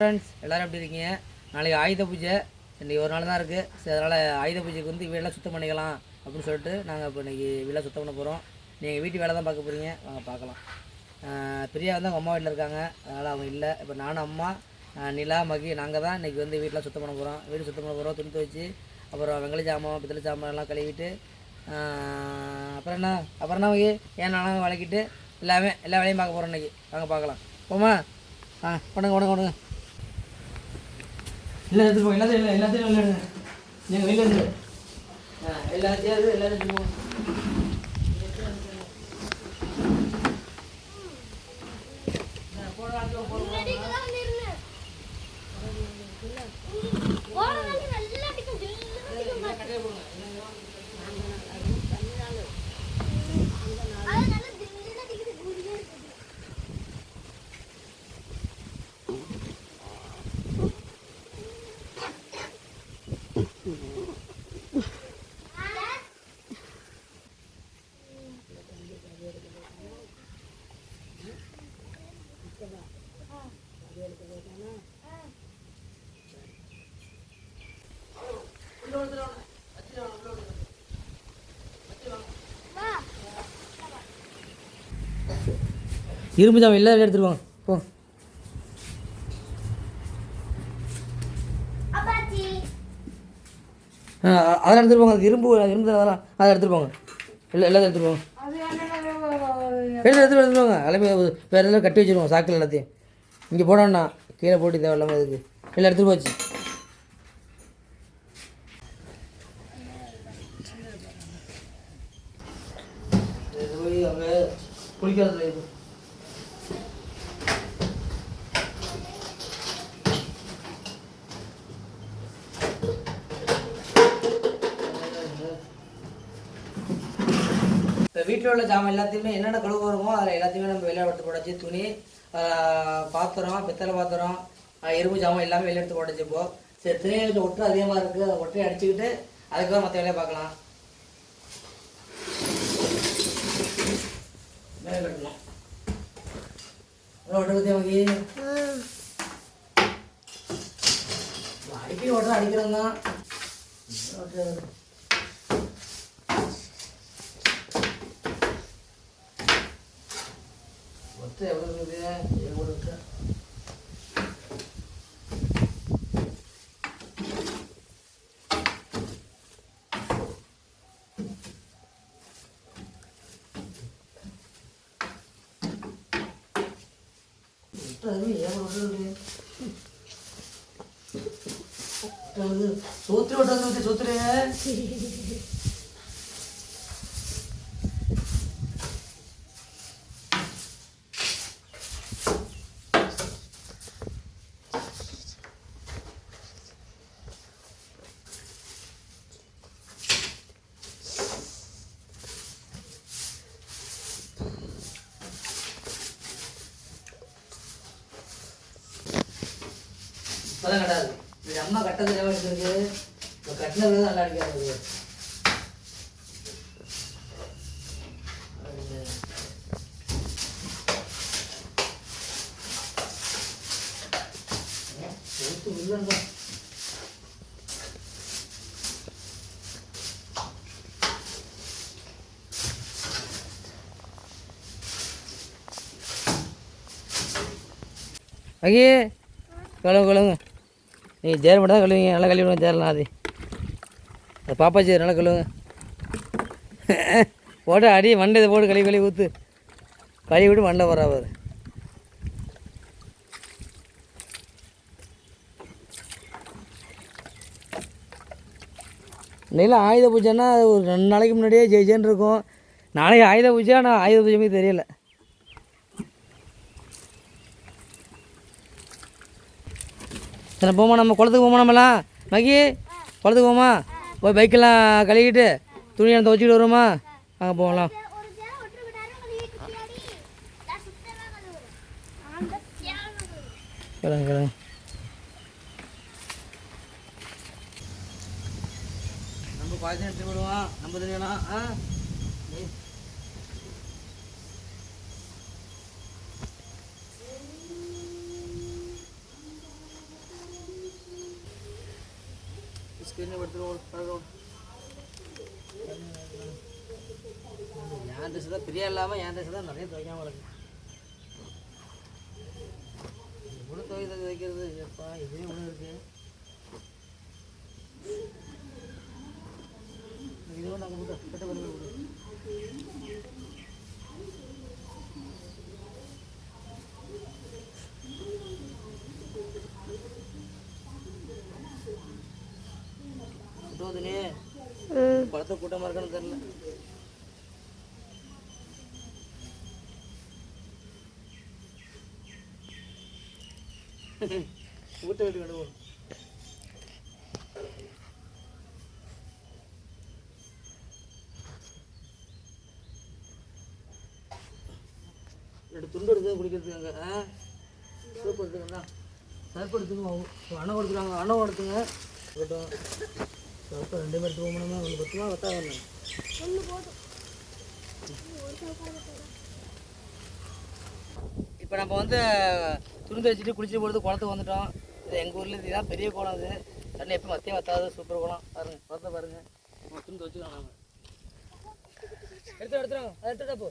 Friends எல்லோரும் எப்படி இருக்கீங்க? நாளைக்கு ஆயுத பூஜை. இன்றைக்கி ஒரு நாள் தான் இருக்குது சரி அதனால் ஆயுத பூஜைக்கு வந்து வீடெல்லாம் சுத்தம் பண்ணிக்கலாம் அப்படின்னு சொல்லிட்டு நாங்கள் இப்போ இன்றைக்கி வீடெல்லாம் சுத்தம் பண்ண போகிறோம் நீங்கள் வீட்டு வேலை தான் பார்க்க போகிறீங்க வாங்க பார்க்கலாம். பிரியா வந்து அவங்க அம்மா வீட்டில் இருக்காங்க. அதனால் அவங்க இல்லை. இப்போ நானும் அம்மா நிலா மகி நாங்கள் தான் இன்றைக்கி வந்து வீட்டில் சுத்தம் பண்ண போகிறோம் வீடு சுத்தம் பண்ண போகிறோம் துணி துவைச்சி அப்புறம் வெங்கல ஜாமான் பித்தளை ஜாமான் எல்லாம் கழுவிட்டு அப்புறம் என்ன? அப்புறம் என்ன மகி? ஏன் நானும் எல்லாமே எல்லா வேலையும் பார்க்க போகிறோம் இன்றைக்கி வாங்க பார்க்கலாம். போமா ஆ கொடுங்க கொடுங்க கொடுங்க இல்லை எடுத்துட்டு போங்க எல்லாத்தையும் எல்லாத்தையும் வெளில எடுங்க நீங்கள் வெளில எடுங்க ஆ எல்லாத்தையும் எடு, எல்லாத்தையும் இரும்பு ஜாமான் எல்லாரும் எடுத்துட்டு வாங்க போ. ஆ அதெல்லாம் எடுத்துட்டு போங்க அது இரும்பு இரும்பு அதெல்லாம் அதை எடுத்துட்டு போங்க இல்லை எல்லாத்தையும் எடுத்துட்டு போங்க எடுத்து எடுத்துட்டு போங்க எல்லாமே வேறு எல்லாம் கட்டி வச்சிருவோம் சாக்கில் எல்லாத்தையும். இங்கே போடணும்ண்ணா கீழே போட்டு தேவையில்லாமல் இதுக்கு எல்லாம் எடுத்துட்டு போச்சு. இது போய் அங்கே குளிக்கிறதுல இது இப்போ வீட்டில் உள்ள ஜாமான் எல்லாத்தையுமே என்னென்ன கழுவு வருமோ அதில் எல்லாத்தையுமே நம்ம வெளியே எடுத்து போடாச்சு துணி பாத்திரம் பித்தளை பாத்திரம் ஆஹ் இரும்பு ஜாமான் எல்லாமே வெளியே எடுத்து போடாச்சு இப்போ. சரி துணியில் ஒட்டு அதிகமாக இருக்குது அதை ஒட்டை அடிச்சுக்கிட்டு அதுக்கப்புறம் மற்ற வேலையை பார்க்கலாம். மேலே கட்டணும் ஒட்டு பற்றி வாங்கி அடிக்கடி அடிக்கிறோம் தான் ஒட்டுறது ஒட்டு எவ்வளோ இருக்குது எவ்வளோ இருக்கு ஒட்டு அது எவ்வளோ ஒட்டு சோத்திரி ஒட்டு சோத்திரி இப்போதான் கட்டாது இது அம்மா கட்டது எவ்வளோ எடுத்துருக்கு இப்போ கட்டினது நல்லா அடிக்காது ஐயே கழுவு கழுவுங்க. நீ ஜேர் மட்டும் தான் கழுவிங்க நல்லா கழுவிடுங்க சேரலாம் ஜேர்லாம் அது அது பாப்பா சேர் நல்லா கழுவுங்க. போட்டு அடி மண்டை இதை போட்டு கழுவி கழுவி ஊற்று கழுவி விட்டு மண்டை வரா பாரு. ஆயுத பூஜைன்னா அது ஒரு ரெண்டு நாளைக்கு முன்னாடியே ஜெய் இருக்கும். நாளைக்கு ஆயுத பூஜை ஆனால் ஆயுத பூஜை தெரியலை தெரியல. சரி போமா நம்ம குளத்துக்கு போமா நம்மலாம் மகி குளத்துக்கு போமா? போய் பைக்கெல்லாம் கழுவிட்டு துணி துணியை துவச்சிட்டு வருமா அங்கே போகலாம். கிளம்பு கிளம்பு. நம்ம பாதி எடுத்து விடுவோம் நம்ம துணியெல்லாம் ஆ? ஸ்க்ரீனை எடுத்துருவோம் பழக்கம் என் ட்ரெஸ் தான் பிரியா இல்லாமல் என் ட்ரெஸ் தான் நிறைய துவைக்காமல் இருக்கு எவ்வளோ துவைக்கிறது துவைக்கிறது எப்பா இதே ஒன்று இருக்குது இது ஒன்று அங்கே மட்டும் கட்ட பண்ணி விடு தோதுனே படத்தை கூட்டமாக இருக்கான்னு தெரியல. ஊட்ட வீட்டு கொண்டு போகணும் ரெண்டு துண்டு எடுத்து குடிக்கிறதுக்கு அங்கே ஆ? சோப்பு எடுத்துக்கண்ணா சர்ப்பு எடுத்துக்கோ அணை கொடுத்துருவாங்க அணை எடுத்துங்க சர்ப்பு ரெண்டு பேர் போகணுமா? ஒன்று பத்துமா பத்தா வரணும் இப்போ நம்ம வந்து துணி வச்சுட்டு குளிச்சுட்டு போகிறது குளத்துக்கு வந்துட்டோம். இது எங்கள் ஊரில் இதுதான் பெரிய குளம் இது. தண்ணி எப்போ மத்தியம் வத்தாது சூப்பர் குளம். பாருங்க குளத்தை பாருங்க. நம்ம துணி வச்சுக்கலாம் நாங்கள் எடுத்து எடுத்துறாங்க அதை எடுத்துட்டா போ.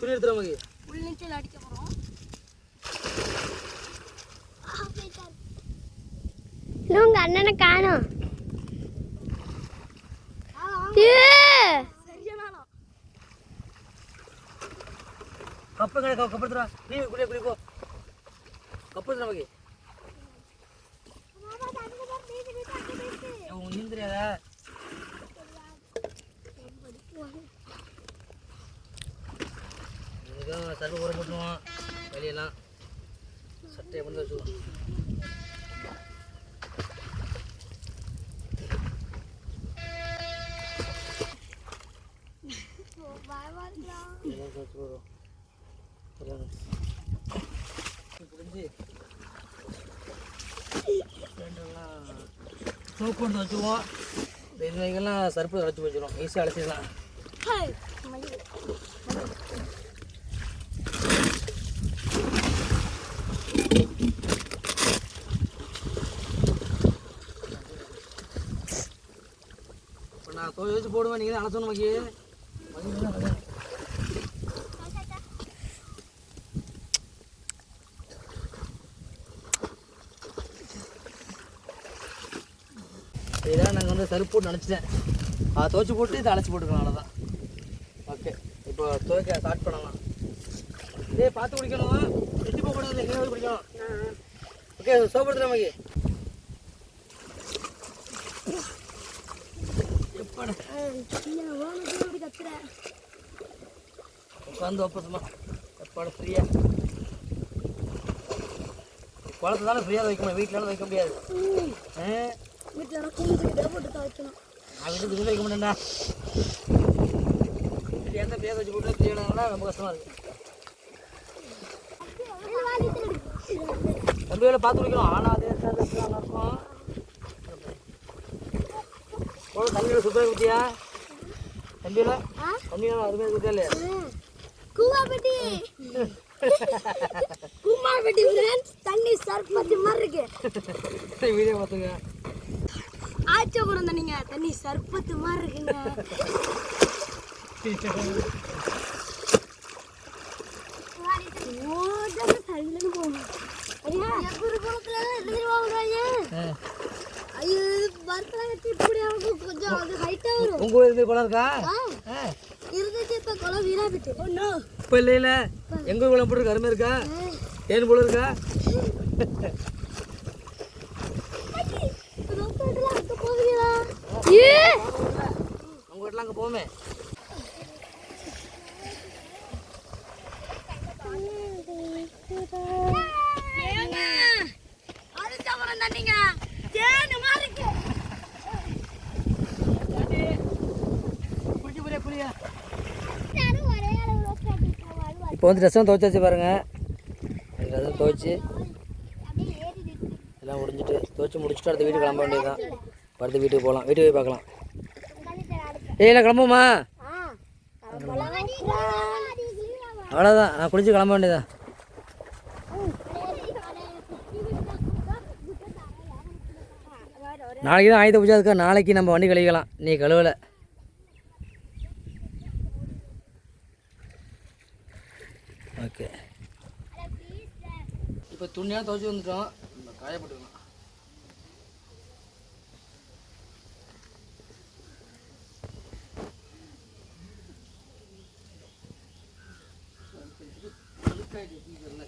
துணி எடுத்துற மகி உள்நீச்சல் அடிக்க இன்னும் உங்க அண்ணனை காணோம். கப்பு கடை கப்பு எடுத்துடா நீ குளிய குளிய போ. கப்பு எடுத்துடா மகி உன் நீந்த தெரியாதா சர்வ ஊற போட்டுருவோம் வெளியெல்லாம் சட்டையை பண்ணி வச்சுருவோம் சோப்பு எடுத்து இந்த இதுவரைக்கெல்லாம் சர்ப்பு அழைச்சி வச்சிடும் ஈஸியாக அழைச்சிடலாம் இப்போ வச்சு போடுவேன் நீங்கள் அழைச்சோன்னு மகி. இதான் நாங்கள் வந்து சருப்பு போட்டு நினச்சிட்டேன் அதை துவைச்சி போட்டு இதை அழைச்சி போட்டுக்கலாம் அவ்வளோதான் ஓகே. இப்போ துவைக்க ஸ்டார்ட் பண்ணலாம். இதே பார்த்து குடிக்கணும். எட்டி போகக்கூடாது எங்கே போய் குடிக்கணும். ஓகே சோப்படுத்துகிறேன் மகி. உட்காந்து ஒப்பசமா எப்பாட ஃப்ரீயா குளத்து தானே ஃப்ரீயாக வைக்கணும் வீட்டில் வைக்க முடியாது. ஆ? வீட்டில் நான் வீட்டுக்கு வைக்க மாட்டேன்டா. எந்த பேர் வச்சு போட்டு ரொம்ப கஷ்டமாக இருக்கு. பார்த்து குடிக்கணும் ஆனால் அதே இருக்கும். தண்ணியில் சுத்தம் குத்தியா தம்பியில் தண்ணியில் அருமையாக குத்தியா இல்லையா? கூவாப்பட்டி. கூமாப்பட்டி ஃப்ரெண்ட்ஸ் தண்ணி சர்பத்தி மாதிரி இருக்கு. வீடியோ பார்த்துங்க. ஆச்சபுரம் தண்ணிங்க தண்ணி சர்பத்து மாதிரி இருக்குங்க ஓடாம சல்லுன்னு போகணும் ஐயா எவ்வளவு குளத்துல எதுக்கு வாங்குறாங்க ஆ. ஐயோ வரலாம் வச்சு இப்படி அவங்க கொஞ்சம் அது உங்க ஊர் இது குளம் இருக்கா இருந்துச்சு இப்ப குளம் வீணா போயிட்டு ஓ நோ இப்போ இல்லை இல்லை எங்கள் குளம் போட்டு அருமை இருக்கா? தேன் போல இருக்கா? உங்கள் வீட்டில் அங்கே போமே ஏங்க ஆச்சபுரம் தண்ணிங்க தேனு மாதிரி இருக்கு குடிக்க போறியா குளியா எல்லாரும் ஒரே அளவுல போட்டுட்டு இப்போ வந்து ட்ரெஸ்ஸும் துவைச்சாச்சு பாருங்க. ட்ரெஸ்ஸும் துவைச்சி. எல்லாம் முடிஞ்சிட்டு துவைச்சி முடிச்சுட்டு அடுத்த வீட்டுக்கு கிளம்ப வேண்டியதுதான். அடுத்த வீட்டுக்கு போகலாம். வீட்டுக்கு போய் பார்க்கலாம். ஏய் இல்லை கிளம்புமா அவ்வளோதான் நான் குளிச்சு கிளம்ப வேண்டியதான் நாளைக்கு தான் ஆயுத பூஜா இருக்கா நாளைக்கு நம்ம வண்டி கழுவிக்கலாம். நீ கழுவலை ஓகே இப்போ துணியாக துவச்சி வந்துட்டோம். நம்ம காயப்பட்டுக்கலாம். அழுக்காயிடுச்சு, தெரியல.